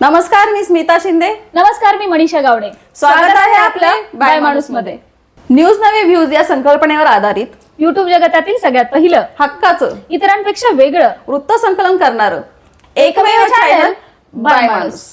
नमस्कार मी स्मिता शिंदे. नमस्कार मी मनीषा गावडे. स्वागत आहे आपलं बाय माणूसमध्ये. न्यूज नवे व्ह्यूज या संकल्पनेवर आधारित. युट्यूब जगतातील सगळ्यात पहिलं. हक्काचं. इतरांपेक्षा वेगळं. वृत्त संकलन करणार. एकमेव चॅनल बाय माणूस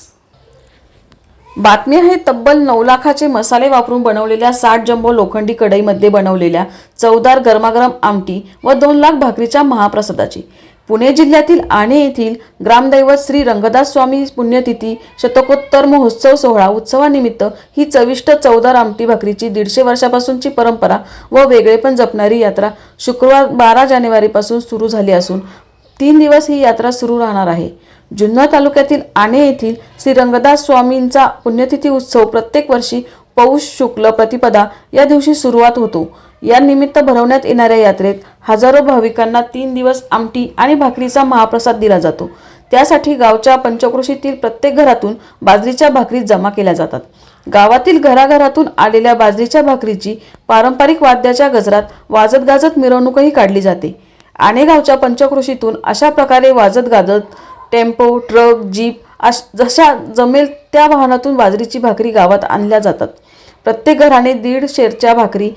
बातमी आहे तब्बल नऊ लाखाचे मसाले वापरून बनवलेल्या साठ जंबो लोखंडी कढईमध्ये बनवलेल्या चवदार गरमागरम आमटी व दोन लाख भाकरीच्या महाप्रसादाची. पुणे जिल्ह्यातील आणे येथील ग्रामदैवत श्री रंगदास स्वामी पुण्यतिथी शतकोत्तर महोत्सव सोहळा उत्सवानिमित्त ही चविष्ट चौदा आमटी भाकरीची दीडशे वर्षापासूनची परंपरा व वेगळेपण जपणारी यात्रा शुक्रवार बारा जानेवारीपासून सुरू झाली असून तीन दिवस ही यात्रा सुरू राहणार आहे. जुन्नर तालुक्यातील आणे येथील श्री रंगदास स्वामींचा पुण्यतिथी उत्सव प्रत्येक वर्षी पौष शुक्ल प्रतिपदा या दिवशी सुरुवात होतो. या निमित्त भरवण्यात येणाऱ्या यात्रेत हजारो भाविकांना तीन दिवस आमटी आणि भाकरीचा महाप्रसाद दिला जातो. त्यासाठी गावच्या पंचक्रोशीतील प्रत्येक घरातून बाजरीच्या भाकरी जमा केल्या जातात. गावातील घराघरातून आलेल्या बाजरीच्या भाकरीची पारंपरिक वाद्याच्या गजरात वाजत गाजत मिरवणूकही काढली जाते. आणि गावच्या पंचक्रोशीतून अशा प्रकारे वाजत गाजत टेम्पो ट्रक जीप अश जशा जमेल त्या वाहनातून बाजरीची भाकरी गावात आणल्या जातात. प्रत्येक घराने दीड शेरच्या भाकरी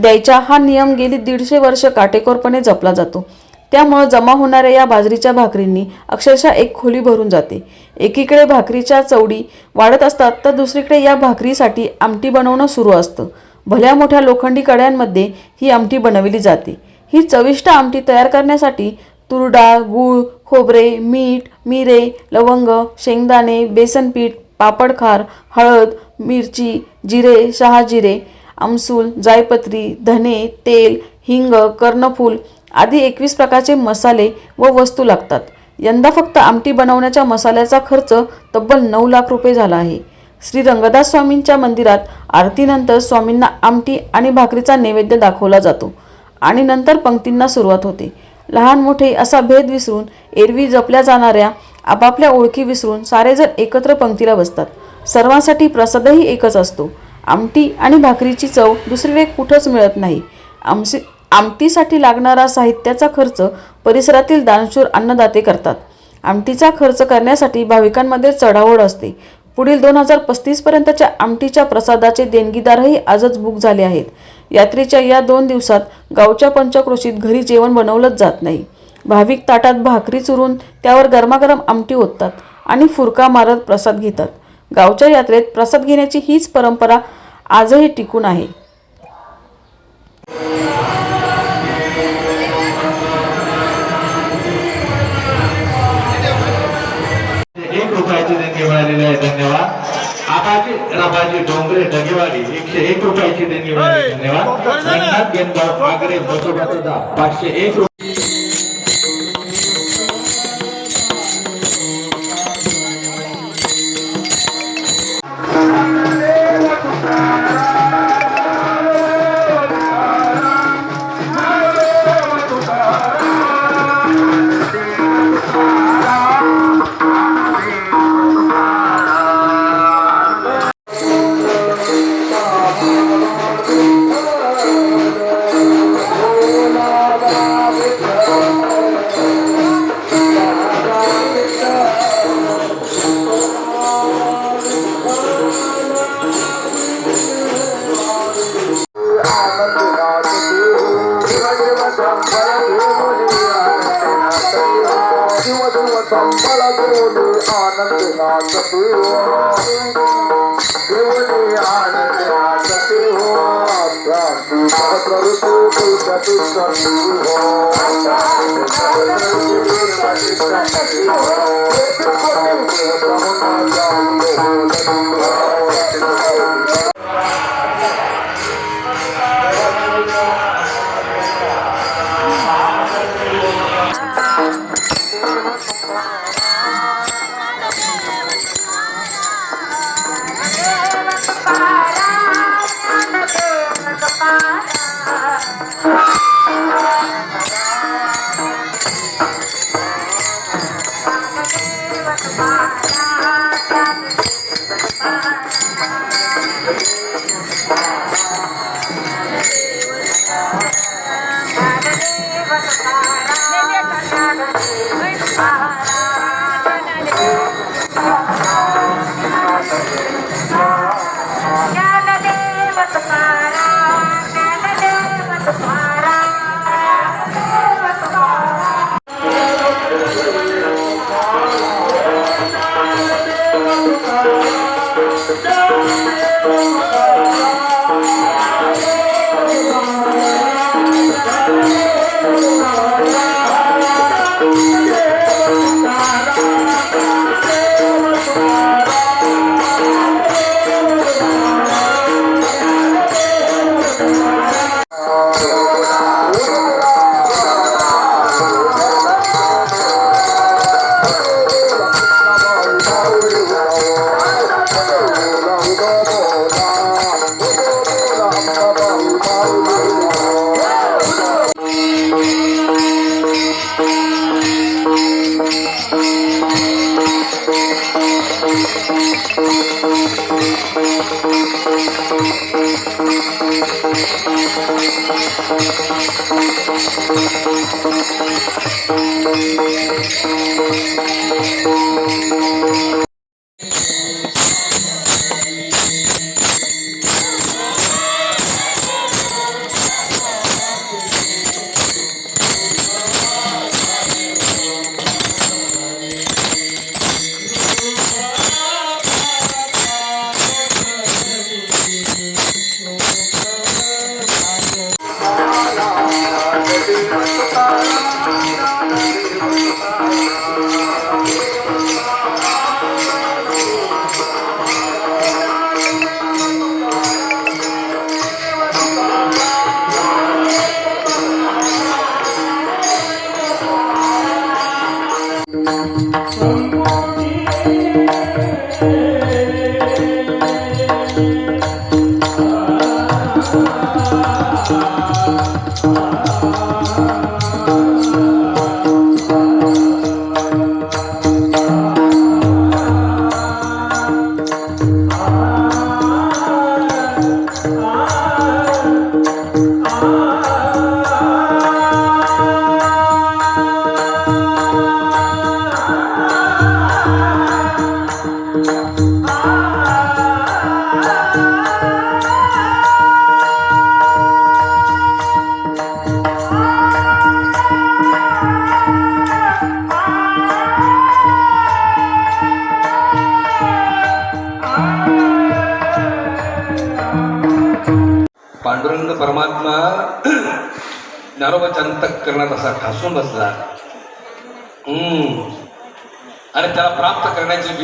द्यायचा हा नियम गेली दीडशे वर्ष काटेकोरपणे जपला जातो. त्यामुळं जमा होणाऱ्या या बाजरीच्या भाकरींनी अक्षरशः एक खोली भरून जाते. एकीकडे भाकरीच्या चवडी वाढत असतात तर दुसरीकडे या भाकरीसाठी आमटी बनवणं सुरू असतं. भल्या मोठ्या लोखंडी कड्यांमध्ये ही आमटी बनवली जाते. ही चविष्ट आमटी तयार करण्यासाठी तूर डाळ गूळ खोबरे मीठ मिरे लवंग शेंगदाणे बेसन पीठ पापडखार हळद मिरची जिरे शहाजिरे आमसूल जायपत्री धने तेल हिंग कर्णफूल आदी एकवीस प्रकारचे मसाले व वस्तू लागतात. यंदा फक्त आमटी बनवण्याच्या मसाल्याचा खर्च तब्बल नऊ लाख रुपये झाला आहे. श्री रंगदास स्वामींच्या मंदिरात आरतीनंतर स्वामींना आमटी आणि भाकरीचा नैवेद्य दाखवला जातो आणि नंतर पंक्तींना सुरुवात होते. लहान मोठे असा भेद विसरून एरवी जपल्या जाणाऱ्या आपापल्या ओळखी विसरून सारेजण एकत्र पंक्तीला बसतात. सर्वांसाठी प्रसादही एकच असतो. आमटी आणि भाकरीची चव दुसरीकडे कुठंच मिळत नाही. आमसी आमटीसाठी लागणारा साहित्याचा खर्च परिसरातील दानशूर अन्नदाते करतात. आमटीचा खर्च करण्यासाठी भाविकांमध्ये चढाओढ असते. पुढील दोन हजार पस्तीसपर्यंतच्या आमटीच्या प्रसादाचे देणगीदारही आजच बुक झाले आहेत. यात्रेच्या या दोन दिवसात गावच्या पंचक्रोशीत घरी जेवण बनवलंच जात नाही. भाविक ताटात भाकरी चुरून त्यावर गरमागरम आमटी ओततात आणि फुरका मारत प्रसाद घेतात. गावच्या यात्रेत प्रसाद घेण्याची हीच परंपरा आजही टिकून आहे. एक रुपयाची देणगी मिळालेली आहे धन्यवाद. आबाजी रबाजी डोंगरे डगेवाडी एकशे एक रुपयाची देणगी मिळाली धन्यवाद. रंगनाथ गेंदगाव आगरे बसोबाचा पाचशे एक रुपये.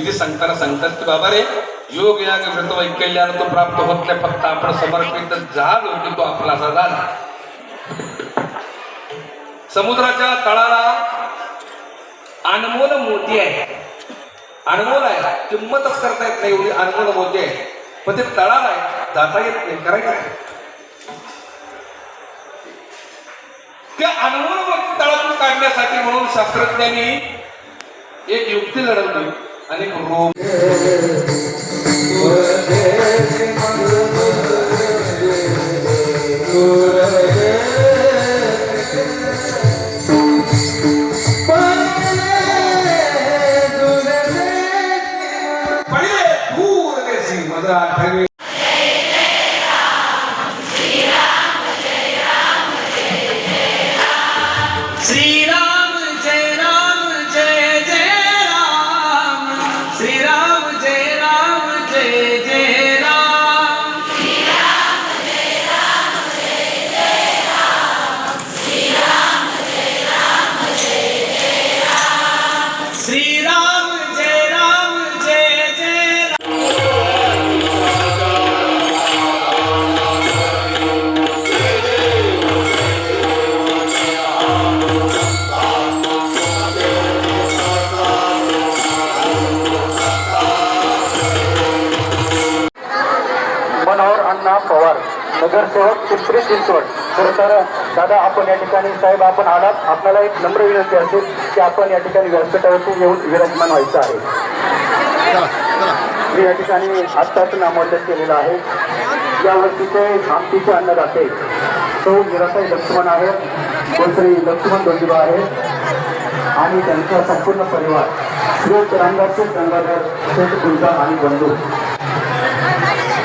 विधी सांगताना सांगतात की बाबा रे। योग याग व्रत वैकल्यानं तो प्राप्त होत नाही फक्त आपण समर्पित झालो की तो आपला असा झाला समुद्राच्या तळाला अनमोल मोती आहे. अनमोल आहे. किंमतच करता येत नाही एवढी अनमोल मोती आहे. पण ते तळाला आहे. जाता येत नाही. करायचं त्या अनमोल मोती तळातून काढण्यासाठी म्हणून शास्त्रज्ञांनी एक युक्ती लढवली. आणि एक रोग नगरसेवक पिंपरी चिंचवड खरं तर दादा आपण या ठिकाणी साहेब आपण आलात. आपल्याला एक नम्र विनंती असेल की आपण या ठिकाणी व्यासपीठावरती येऊन विराजमान व्हायचं आहे. मी या ठिकाणी आत्ताच नामोल्लेख केलेला आहे. यावर्षीचे आमटीचे अन्नदाते. तो विरासाई लक्ष्मण आहे. कोणतरी लक्ष्मण दोंडीबा आहे. आणि त्यांचा संपूर्ण परिवार. श्री रंगाचे गंगाधर शेठ गुंजा आणि बंधू.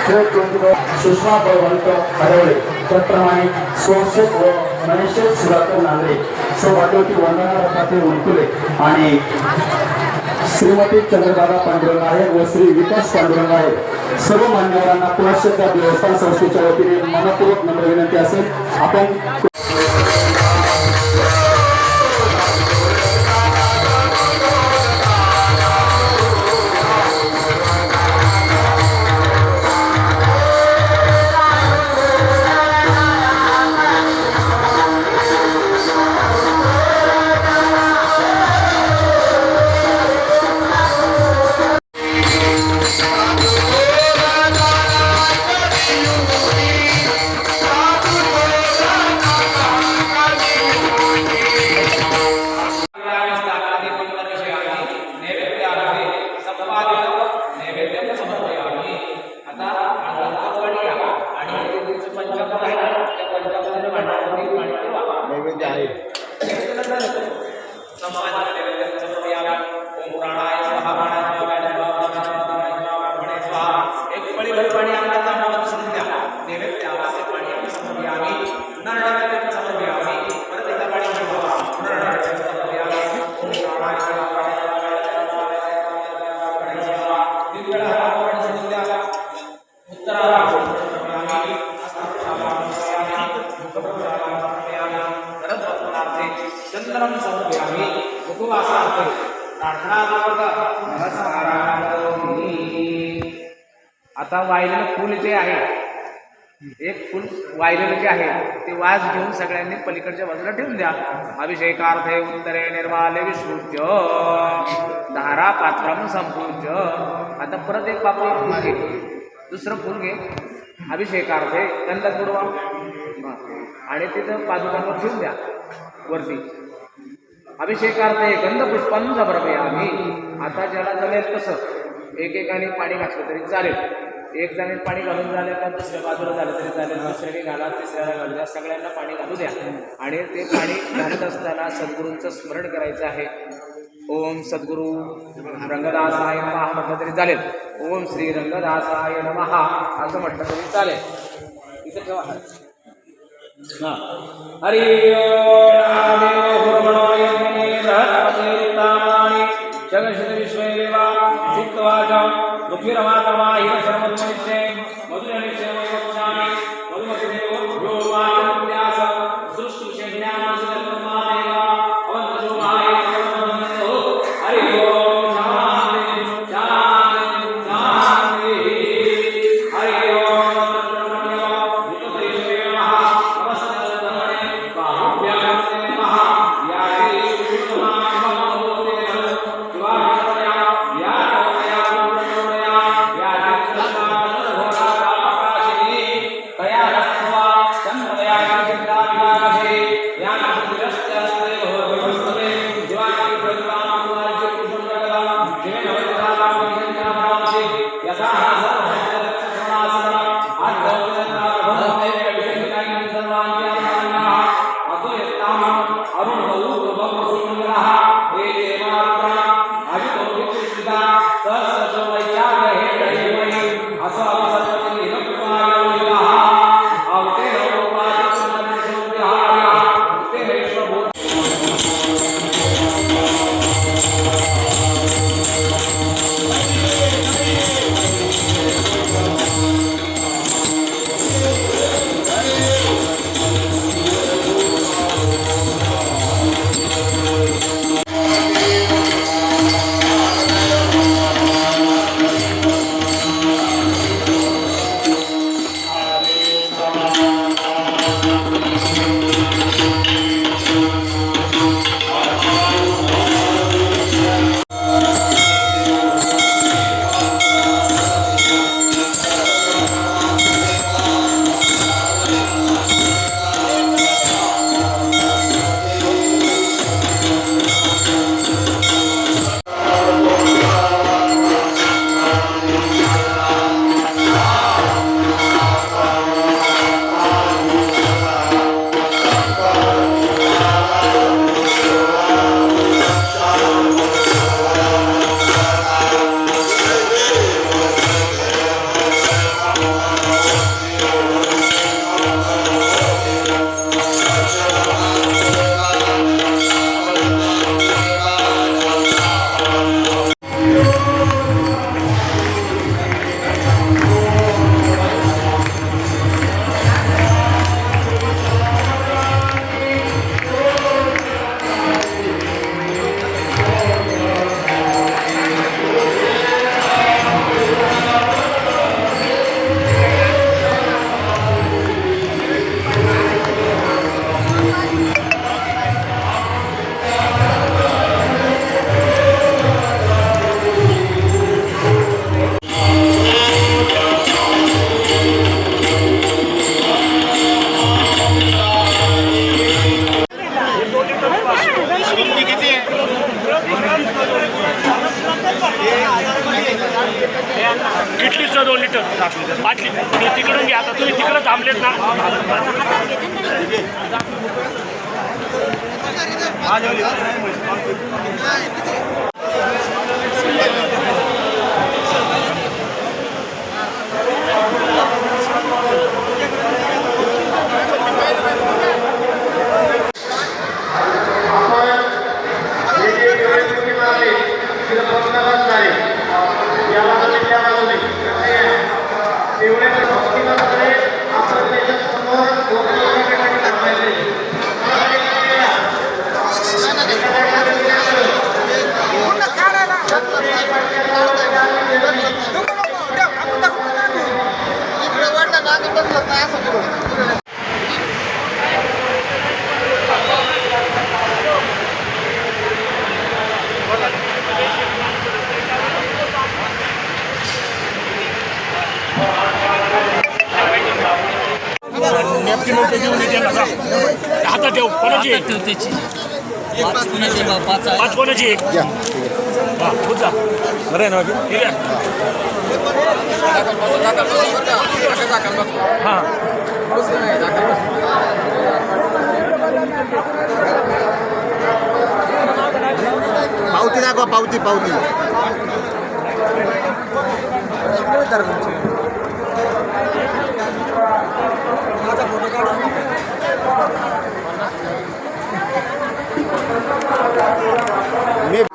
सुषमा बळवंत हरवळे त्याप्रमाणे सोमशेख व मनेशेख सुधाकर नांदरे. सौभाग्यवती वंदना रथाचे उलकुले आणि श्रीमती चंद्रदादा पांडुरंग आहे व श्री विकास पांडुरंग आहे सर्व मान्यवरांना पुनश्च त्या देवस्थान संस्थेच्या वतीने मनपूर्वक नम्र विनंती असेल. आपण que आता वाहिलेलं फुल जे आहे एक फुल वाहिलेलं जे आहे ते वाज घेऊन सगळ्यांनी पलीकडच्या बाजूला ठेवून द्या. अभिषेकार्थे उत्तरे निर्माले विश्रुत्य धारा पात्रम संपूज्य. आता परत एक बापू फूल घे. दुसरं फुल घे. अभिषेकार्थे गंध बुडवा आणि तिथं पादुकांवर ठेवून द्या. वरती. अभिषेकार्थे गंध पुष्पांचा आम्ही आता ज्याला जमेल तसं. एकेकाने पाणी घातलं तरी चालेल. एक जणांनी पाणी घालून झालं का दुसऱ्या बाजूला झालं तरी चालेल दुसऱ्याने घाला तिसऱ्याला घालू द्या सगळ्यांना पाणी घालू द्या. आणि ते पाणी घालत असताना सद्गुरूंचं स्मरण करायचं आहे. ओम सद्गुरू रंगदासाय नमः म्हटलं तरी चालेल. ओम श्री रंगदासाय महा असं म्हटलं तरी चालेल. इथं ठेवा हात. हा. हरि ओम नॅपकिन होते देऊन येते का हातात ठेव कोणाची? आहे? पाच कोणाची? हा बरं आहे ना बाकी? ठीक आहे. हां. पावती दाखवा पावती पावती. मी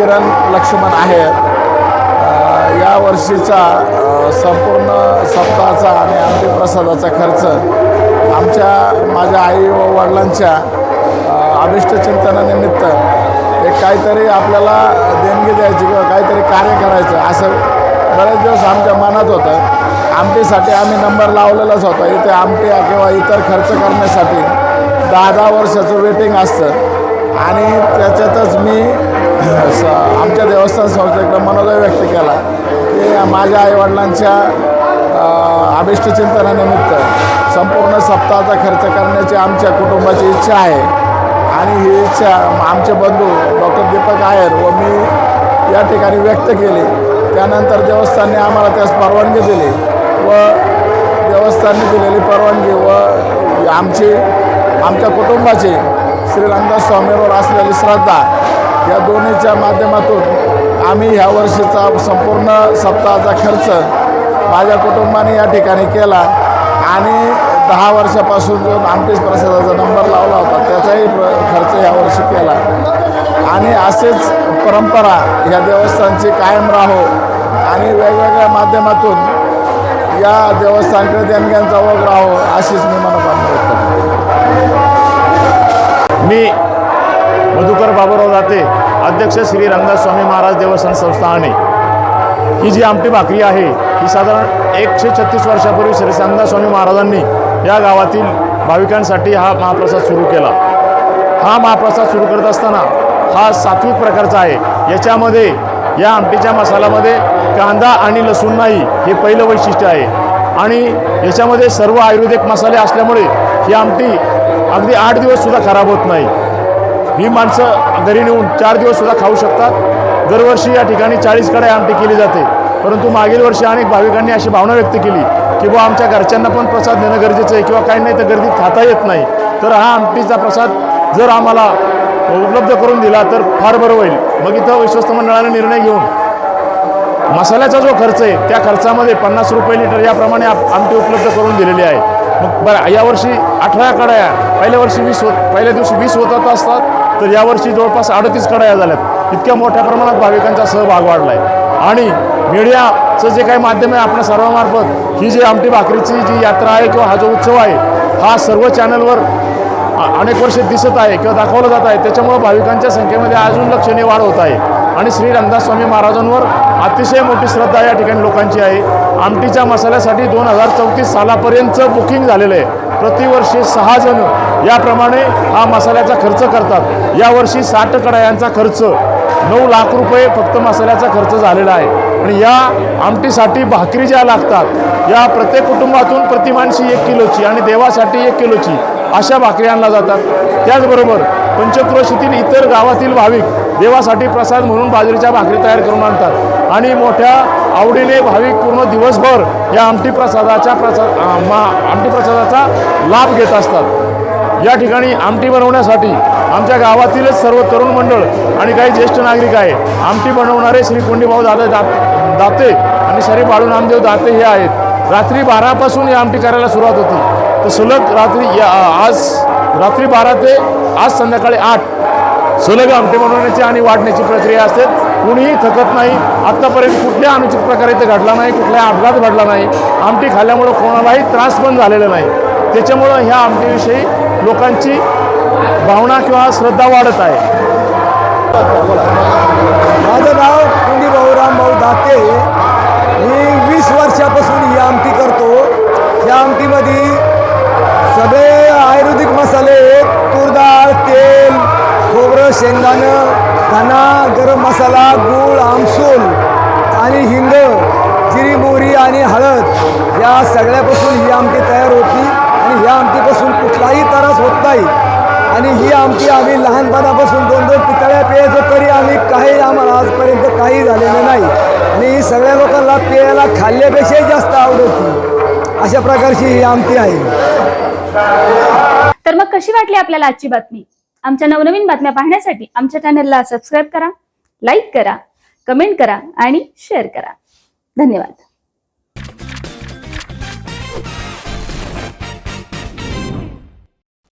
किरण लक्ष्मण आहेत या वर्षीचा संपूर्ण सप्ताहाचा आणि आमटी प्रसादाचा खर्च आमच्या माझ्या आई व वडिलांच्या अ, अभिष्ट चिंतनानिमित्त एक काहीतरी आपल्याला देणगी द्यायची किंवा काहीतरी कार्य करायचं असं बरेच दिवस आमच्या मनात होतं. आमटीसाठी आम्ही नंबर लावलेलाच होता. इथे आमटी किंवा इतर खर्च करण्यासाठी दहा दहा वर्षाचं वेटिंग असतं. आणि त्याच्यातच मी स आमच्या देवस्थान संस्थेकडं मनोदय व्यक्त केला की माझ्या आईवडिलांच्या अ, अभिष्ट चिंतनानिमित्त संपूर्ण सप्ताहाचा खर्च करण्याची आमच्या कुटुंबाची इच्छा आहे. आणि ही इच्छा आमचे बंधू डॉक्टर दीपक आयर व मी या ठिकाणी व्यक्त केली. त्यानंतर देवस्थानने आम्हाला त्यास परवानगी दिली व देवस्थानने दिलेली परवानगी व आमची आमच्या कुटुंबाची श्री रामदास स्वामींवर असलेली श्रद्धा या दोन्हीच्या माध्यमातून आम्ही ह्या वर्षीचा संपूर्ण सप्ताहाचा खर्च माझ्या कुटुंबाने या ठिकाणी केला आणि दहा वर्षापासून जो आमटेश प्रसादाचा नंबर लावला होता त्याचाही खर्च यावर्षी केला आणि असेच परंपरा ह्या देवस्थानची कायम राहो आणि वेगवेगळ्या माध्यमातून या देवस्थानकडे देणग्यांचा वग राहो अशीच मी मनोकामना करतो. मी मधुकर बाबूराव दाते अध्यक्ष श्री रंगदास स्वामी महाराज देवस्थान संस्थाने ही जी आमटी भाकरी आहे ही साधारण एकशे छत्तीस वर्षापूर्वी श्री रंगदास स्वामी महाराजांनी या गावातील भाविकांसाठी हा महाप्रसाद सुरू केला. हा महाप्रसाद सुरू करत असताना हा सात्विक प्रकारचा आहे. याच्यामध्ये या आमटीच्या मसाल्यामध्ये कांदा आणि लसूण नाही हे पहिलं वैशिष्ट्य आहे. आणि याच्यामध्ये सर्व आयुर्वेदिक मसाले असल्यामुळे ही आमटी अगदी आठ दिवससुद्धा खराब होत नाही. ही माणसं घरी नेऊन चार दिवससुद्धा खाऊ शकतात. दरवर्षी या ठिकाणी चाळीस कडाई आमटी केली जाते. परंतु मागील वर्षी अनेक भाविकांनी अशी भावना व्यक्त केली की बुवा आमच्या घरच्यांना पण प्रसाद देणं गरजेचं आहे किंवा काही नाही तर गर्दीत खाता येत नाही. तर हा आमटीचा प्रसाद जर आम्हाला उपलब्ध करून दिला तर फार बरं होईल. मग इथं विश्वस्त मंडळाने निर्णय घेऊन मसाल्याचा जो खर्च आहे त्या खर्चामध्ये पन्नास रुपये लिटर याप्रमाणे आमटी उपलब्ध करून दिलेली आहे. मग बरं यावर्षी अठरा कडाया पहिल्या वर्षी वीस होत पहिल्या दिवशी वीस होतात असतात तर यावर्षी जवळपास अडतीस कडाया झाल्यात. इतक्या मोठ्या प्रमाणात भाविकांचा सहभाग वाढला आहे आणि मीडियाचं जे काही माध्यम आहे आपल्या सर्वांमार्फत ही जी आमटी भाकरीची जी यात्रा आहे किंवा हा जो उत्सव आहे हा सर्व चॅनलवर अनेक वर्षे दिसत आहे किंवा दाखवलं जात आहे. त्याच्यामुळं भाविकांच्या संख्येमध्ये अजून लक्षणीय वाढ होत आहे. आणि श्री रामदास स्वामी महाराजांवर अतिशय मोठी श्रद्धा या ठिकाणी लोकांची आहे. आमटीच्या मसाल्यासाठी दोन हजार चौतीस सालापर्यंतचं बुकिंग झालेलं आहे. प्रतिवर्षी सहा जण याप्रमाणे हा मसाल्याचा खर्च करतात. यावर्षी साठ कडायांचा खर्च नऊ लाख रुपये फक्त मसाल्याचा खर्च झालेला आहे. आणि या आमटीसाठी भाकरी ज्या लागतात या प्रत्येक कुटुंबातून प्रतिमानशी एक किलोची आणि देवासाठी एक किलोची अशा भाकरी आणल्या जातात. त्याचबरोबर पंचक्रोशीतील इतर गावातील भाविक देवासाठी प्रसाद म्हणून बाजरीच्या भाकरी तयार करून आणतात. आणि मोठ्या आवडीने भाविक पूर्ण दिवसभर या आमटी प्रसादाच्या प्रसाद मा आमटी प्रसादाचा लाभ घेत असतात. या ठिकाणी आमटी बनवण्यासाठी आमच्या गावातीलच सर्व तरुण मंडळ आणि काही ज्येष्ठ नागरिक आहे आमटी बनवणारे श्री कोंडीभाऊ दादा दात दाते आणि श्री बाळू नामदेव दाते हे आहेत. रात्री बारापासून या आमटी करायला सुरुवात होती. तर सुलग रात्री या आज रात्री बारा ते आज संध्याकाळी आठ सुलग आमटी बनवण्याची आणि वाढण्याची प्रक्रिया असते. कुणीही थकत नाही. आत्तापर्यंत कुठल्या अनुचित प्रकारे इथे घडला नाही कुठलाही अपघात घडला नाही. आमटी खाल्ल्यामुळं कोणालाही त्रास पण झालेला नाही. त्याच्यामुळं ह्या आमटीविषयी लोकांची भावना किंवा श्रद्धा वाढत आहे. माझं नाव कुंडी भाऊराम भाऊ दाते. मी वीस वर्षापासून ही आमटी करतो. या आमटीमध्ये सगळे आयुर्वेदिक मसाले मसाला गूळ आमसूल आणि हिंग जिरी मोहरी आणि हळद या सगळ्यापासून ही आमटी तयार होती आणि ह्या आमटीपासून कुठलाही त्रास होत नाही. आणि ही आमटी आम्ही लहानपणापासून दोन दोन पितळ्या प्यायचो तरी आम्ही काही आम्हाला आजपर्यंत काही झालेलं नाही. आणि ही सगळ्या लोकांना प्यायला खाल्ल्यापेक्षाही जास्त आवडती अशा प्रकारची ही आमटी आहे. तर मग कशी वाटली आपल्याला आजची बातमी? आमच्या नवनवीन बातम्या पाहण्यासाठी आमच्या चॅनलला सबस्क्राईब करा. लाईक करा कमेंट करा आणि शेअर करा. धन्यवाद.